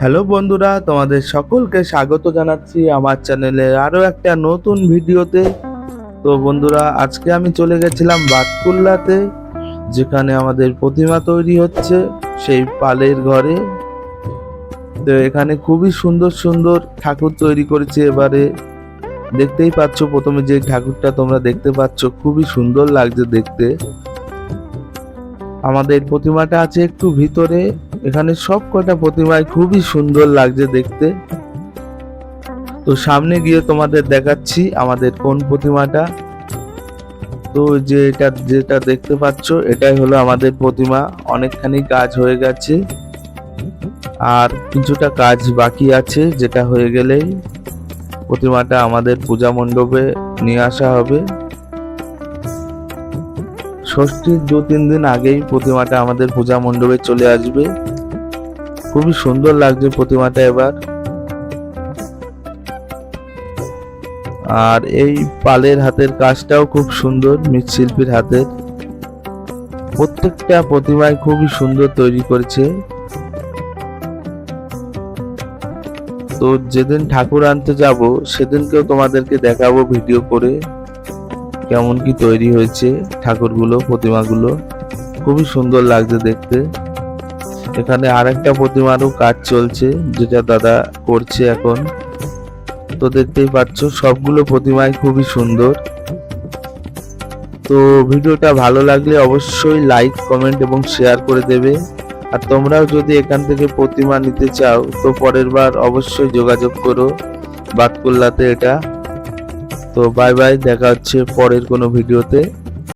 Hello বন্ধুরা, তোমাদের সকলকে স্বাগত জানাচ্ছি আমার চ্যানেলে আরও একটা নতুন ভিডিওতে। তো বন্ধুরা, আজকে আমি চলে গেছিলাম বাতকুল্লাতে, যেখানে আমাদের প্রতিমা তৈরি হচ্ছে সেই পালের ঘরে। তো এখানে খুবই সুন্দর সুন্দর ঠাকুর তৈরি করেছে এবারে। দেখতেই পাচ্ছ, প্রথমে যে ঠাকুরটা তোমরা দেখতে পাচ্ছ, খুবই সুন্দর লাগছে দেখতে। আমাদের প্রতিমাটা আছে একটু ভিতরে। এখানে সব কটা প্রতিমায় খুবই সুন্দর লাগছে দেখতে। তো সামনে গিয়ে তোমাদের দেখাচ্ছি আমাদের কোন প্রতিমাটা। তো যে এটা, যেটা দেখতে পাচ্ছ, এটাই হলো আমাদের প্রতিমা। অনেকখানি কাজ হয়ে গেছে। আর কিছুটা কাজ বাকি আছে, যেটা হয়ে গেলেই প্রতিমাটা আমাদের পূজা মণ্ডপে নিয়ে আসা হবে। ষষ্ঠীর দু তিন দিন আগেই প্রতিমাটা আমাদের পূজা মণ্ডপে চলে আসবে। খুবই সুন্দর লাগছে প্রতিমাটা এবার। আর এই পালের হাতের কাজটাও খুব সুন্দর, মৃৎশিল্পীর হাতের। প্রত্যেকটা প্রতিমায় খুবই সুন্দর তৈরি করেছে। তো যেদিন ঠাকুর আনতে যাব, সেদিনকেও তোমাদেরকে দেখাবো ভিডিও করে। কেমন কি তৈরি হয়েছে, ঠাকুরগুলো, প্রতিমাগুলো। খুবই সুন্দর লাগছে দেখতে। এখানে আরেকটা প্রতিমারও কাজ চলছে, যেটা দাদা করছে এখন। তো দেখতেই পাচ্ছ, সবগুলো প্রতিমাই খুবই সুন্দর। তো ভিডিওটা ভালো লাগলে অবশ্যই লাইক, কমেন্ট এবং শেয়ার করে দেবে। আর তোমরাও যদি এখান থেকে প্রতিমা নিতে চাও, তো পরের বার অবশ্যই যোগাযোগ করো, বাতকুল্লাতে এটা। তো বাই বাই দেখা হচ্ছে পরের কোনো ভিডিওতে